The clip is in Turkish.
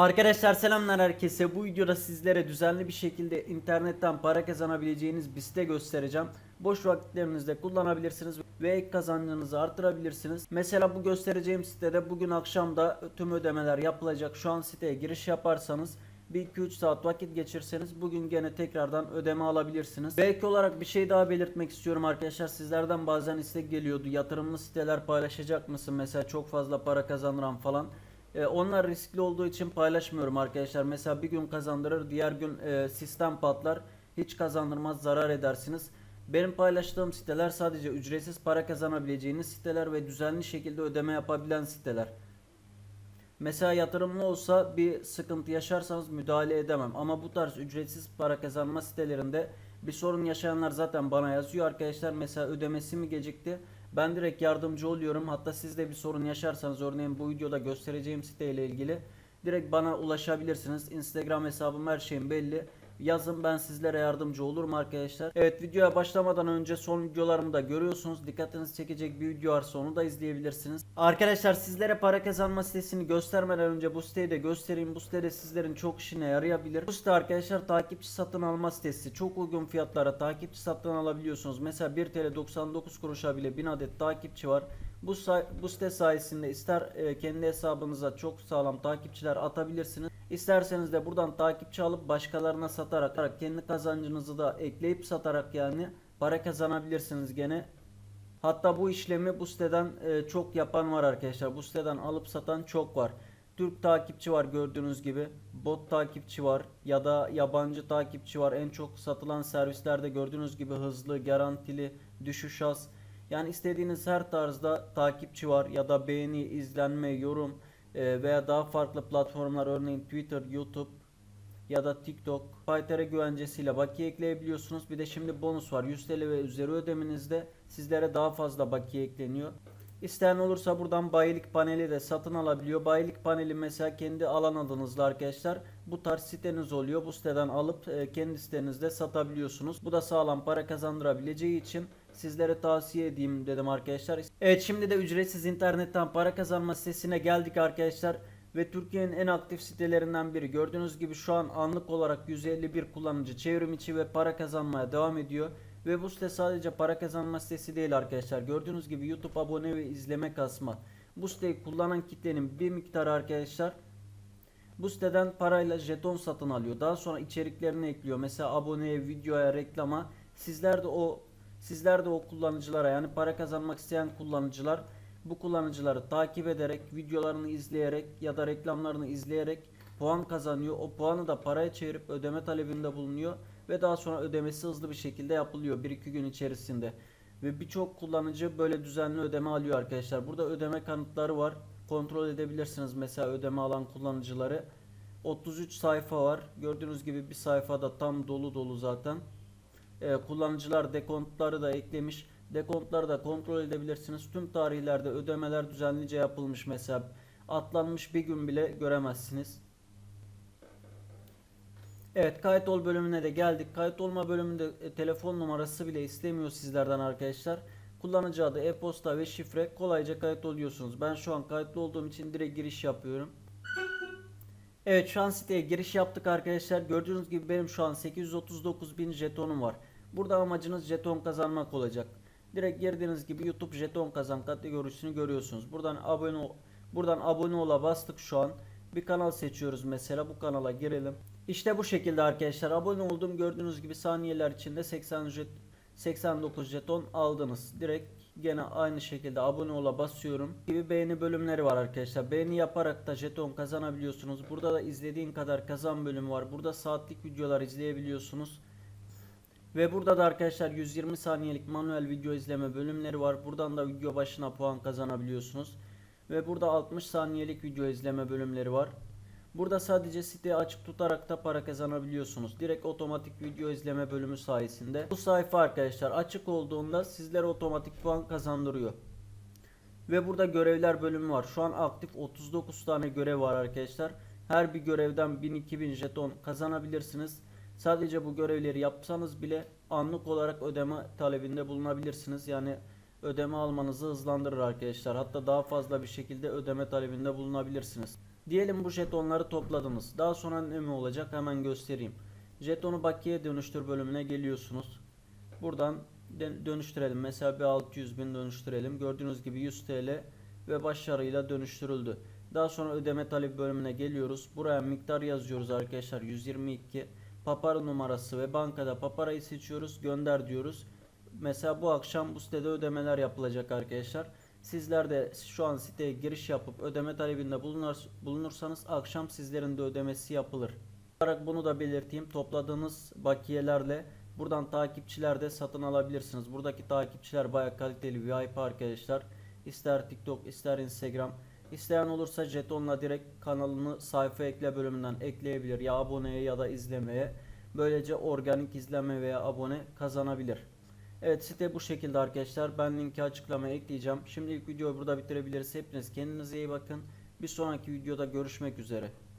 Arkadaşlar selamlar herkese. Bu videoda sizlere düzenli bir şekilde internetten para kazanabileceğiniz bir site göstereceğim. Boş vakitlerinizde kullanabilirsiniz ve ek kazancınızı artırabilirsiniz. Mesela bu göstereceğim sitede bugün akşam da tüm ödemeler yapılacak. Şu an siteye giriş yaparsanız bir 2-3 saat vakit geçirseniz bugün gene tekrardan ödeme alabilirsiniz. Belki olarak bir şey daha belirtmek istiyorum arkadaşlar. Sizlerden bazen istek geliyordu. Yatırımlı siteler paylaşacak mısın? Mesela çok fazla para kazandıran falan. E, onlar riskli olduğu için paylaşmıyorum arkadaşlar. Mesela bir gün kazandırır, diğer gün e, sistem patlar. Hiç kazandırmaz, zarar edersiniz. Benim paylaştığım siteler sadece ücretsiz para kazanabileceğiniz siteler ve düzenli şekilde ödeme yapabilen siteler. Mesela yatırımlı olsa bir sıkıntı yaşarsanız müdahale edemem. Ama bu tarz ücretsiz para kazanma sitelerinde bir sorun yaşayanlar zaten bana yazıyor arkadaşlar. Mesela ödemesi mi gecikti? Ben direkt yardımcı oluyorum. Hatta siz de bir sorun yaşarsanız örneğin bu videoda göstereceğim siteyle ilgili direkt bana ulaşabilirsiniz. Instagram hesabım her şeyim belli. Yazın ben sizlere yardımcı olurum arkadaşlar. Evet videoya başlamadan önce son videolarımı da görüyorsunuz. Dikkatinizi çekecek bir video varsa onu da izleyebilirsiniz. Arkadaşlar sizlere para kazanma sitesini göstermeden önce bu siteyi de göstereyim. Bu sitede sizlerin çok işine yarayabilir. Bu site arkadaşlar takipçi satın alma sitesi. Çok uygun fiyatlara takipçi satın alabiliyorsunuz. Mesela 1 TL 99 kuruşa bile 1000 adet takipçi var. Bu, bu site sayesinde ister e, kendi hesabınıza çok sağlam takipçiler atabilirsiniz. İsterseniz de buradan takipçi alıp başkalarına satarak kendi kazancınızı da ekleyip satarak yani para kazanabilirsiniz gene. Hatta bu işlemi bu siteden e, çok yapan var arkadaşlar. Bu siteden alıp satan çok var. Türk takipçi var gördüğünüz gibi. Bot takipçi var ya da yabancı takipçi var. En çok satılan servislerde gördüğünüz gibi hızlı, garantili, düşüş az. Yani istediğiniz her tarzda takipçi var ya da beğeni, izlenme, yorum e, veya daha farklı platformlar örneğin Twitter, YouTube ya da TikTok Paytara güvencesiyle bakiye ekleyebiliyorsunuz. Bir de şimdi bonus var. 100 TL ve üzeri ödemenizde sizlere daha fazla bakiye ekleniyor. İsteyen olursa buradan bayilik paneli de satın alabiliyor. Bayilik paneli mesela kendi alan adınızla arkadaşlar bu tarz siteniz oluyor. Bu siteden alıp e, kendi sitenizde satabiliyorsunuz. Bu da sağlam para kazandırabileceği için sizlere tavsiye edeyim dedim arkadaşlar. Evet şimdi de ücretsiz internetten para kazanma sitesine geldik arkadaşlar. Ve Türkiye'nin en aktif sitelerinden biri. Gördüğünüz gibi şu an anlık olarak 151 kullanıcı çevrim içi ve para kazanmaya devam ediyor. Ve bu site sadece para kazanma sitesi değil arkadaşlar. Gördüğünüz gibi YouTube abone ve izleme kasma. Bu siteyi kullanan kitlenin bir miktarı arkadaşlar bu siteden parayla jeton satın alıyor. Daha sonra içeriklerini ekliyor. Mesela aboneye, videoya, reklama. Sizler de o sizler de o kullanıcılara yani para kazanmak isteyen kullanıcılar bu kullanıcıları takip ederek, videolarını izleyerek ya da reklamlarını izleyerek puan kazanıyor. O puanı da paraya çevirip ödeme talebinde bulunuyor ve daha sonra ödemesi hızlı bir şekilde yapılıyor 1-2 gün içerisinde. Ve birçok kullanıcı böyle düzenli ödeme alıyor arkadaşlar. Burada ödeme kanıtları var. Kontrol edebilirsiniz mesela ödeme alan kullanıcıları. 33 sayfa var. Gördüğünüz gibi bir sayfada tam dolu dolu zaten. Ee, kullanıcılar dekontları da eklemiş. Dekontları da kontrol edebilirsiniz. Tüm tarihlerde ödemeler düzenlice yapılmış mesela. Atlanmış bir gün bile göremezsiniz. Evet kayıt ol bölümüne de geldik. Kayıt olma bölümünde e, telefon numarası bile istemiyor sizlerden arkadaşlar. Kullanıcı adı, e-posta ve şifre kolayca kayıt oluyorsunuz. Ben şu an kayıtlı olduğum için direkt giriş yapıyorum. Evet şu an siteye giriş yaptık arkadaşlar. Gördüğünüz gibi benim şu an 839 bin jetonum var. Burada amacınız jeton kazanmak olacak. Direkt girdiğiniz gibi YouTube jeton kazan kategorisini görüyorsunuz. Buradan abone buradan abone ola bastık şu an. Bir kanal seçiyoruz mesela bu kanala girelim. İşte bu şekilde arkadaşlar abone oldum gördüğünüz gibi saniyeler içinde 80 jet 89 jeton aldınız. Direkt gene aynı şekilde abone ola basıyorum. Gibi beğeni bölümleri var arkadaşlar. Beğeni yaparak da jeton kazanabiliyorsunuz. Burada da izlediğin kadar kazan bölümü var. Burada saatlik videolar izleyebiliyorsunuz. Ve burada da arkadaşlar 120 saniyelik manuel video izleme bölümleri var. Buradan da video başına puan kazanabiliyorsunuz. Ve burada 60 saniyelik video izleme bölümleri var. Burada sadece siteyi açık tutarak da para kazanabiliyorsunuz. Direkt otomatik video izleme bölümü sayesinde. Bu sayfa arkadaşlar açık olduğunda sizlere otomatik puan kazandırıyor. Ve burada görevler bölümü var. Şu an aktif 39 tane görev var arkadaşlar. Her bir görevden 1000-2000 jeton kazanabilirsiniz. Sadece bu görevleri yapsanız bile anlık olarak ödeme talebinde bulunabilirsiniz. Yani ödeme almanızı hızlandırır arkadaşlar. Hatta daha fazla bir şekilde ödeme talebinde bulunabilirsiniz. Diyelim bu jetonları topladınız. Daha sonra ne olacak hemen göstereyim. Jetonu bakiye dönüştür bölümüne geliyorsunuz. Buradan dönüştürelim. Mesela bir 600 bin dönüştürelim. Gördüğünüz gibi 100 TL ve başarıyla dönüştürüldü. Daha sonra ödeme talebi bölümüne geliyoruz. Buraya miktar yazıyoruz arkadaşlar 122. Papara numarası ve bankada paparayı seçiyoruz. Gönder diyoruz. Mesela bu akşam bu sitede ödemeler yapılacak arkadaşlar. Sizler de şu an siteye giriş yapıp ödeme talebinde bulunur, bulunursanız akşam sizlerin de ödemesi yapılır. Olarak bunu da belirteyim. Topladığınız bakiyelerle buradan takipçiler de satın alabilirsiniz. Buradaki takipçiler bayağı kaliteli VIP arkadaşlar. İster TikTok ister Instagram. İsteyen olursa jetonla direkt kanalını sayfa ekle bölümünden ekleyebilir. Ya aboneye ya da izlemeye. Böylece organik izleme veya abone kazanabilir. Evet site bu şekilde arkadaşlar. Ben linki açıklamaya ekleyeceğim. Şimdilik videoyu burada bitirebiliriz. Hepiniz kendinize iyi bakın. Bir sonraki videoda görüşmek üzere.